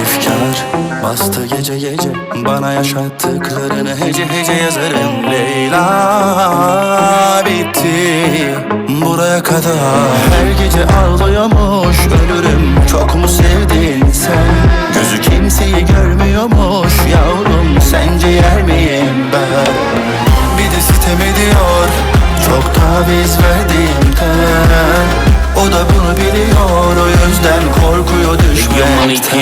Efkar bastı gece gece Bana yaşattıklarını hece hece yazarım Leyla. Bitti buraya kadar. Her gece ağlıyormuş ölürüm. Çok mu sevdin sen? Gözü kimseyi görmüyormuş. Yavrum sence yer miyim ben? Bir de sitem ediyor Çok taviz verdiğimden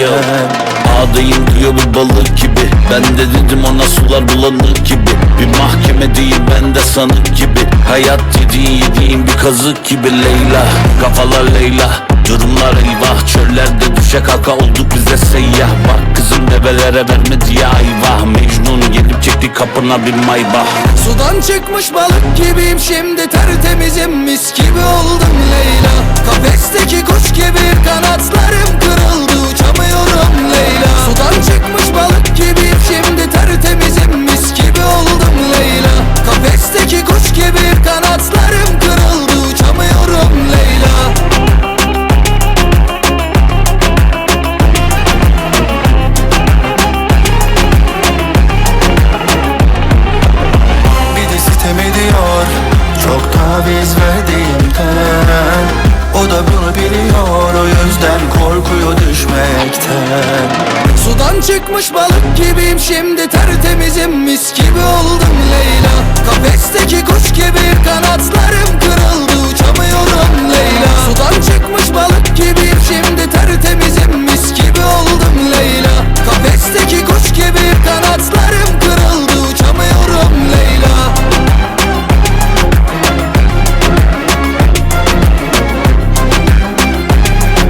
yıl Ağdayım diyor bir balık gibi. Ben de dedim ona sular bulanık gibi. Bir mahkeme değil ben de sanık gibi. Hayat dediğin yediğin bir kazık gibi Leyla. Kafalar Leyla Durumlar eyvah. Çöllerde düşe kalka olduk bize seyyah. Bak kızım develere vermedi ya ayvah. Mecnun gelip çekti kapına bir maybah. Sudan çıkmış balık gibiyim şimdi tertemizim. Mis gibi oldum Leyla biliyor O yüzden korkuyor düşmekten. Sudan çıkmış balık gibiyim şimdi tertemizim mis gibi oldum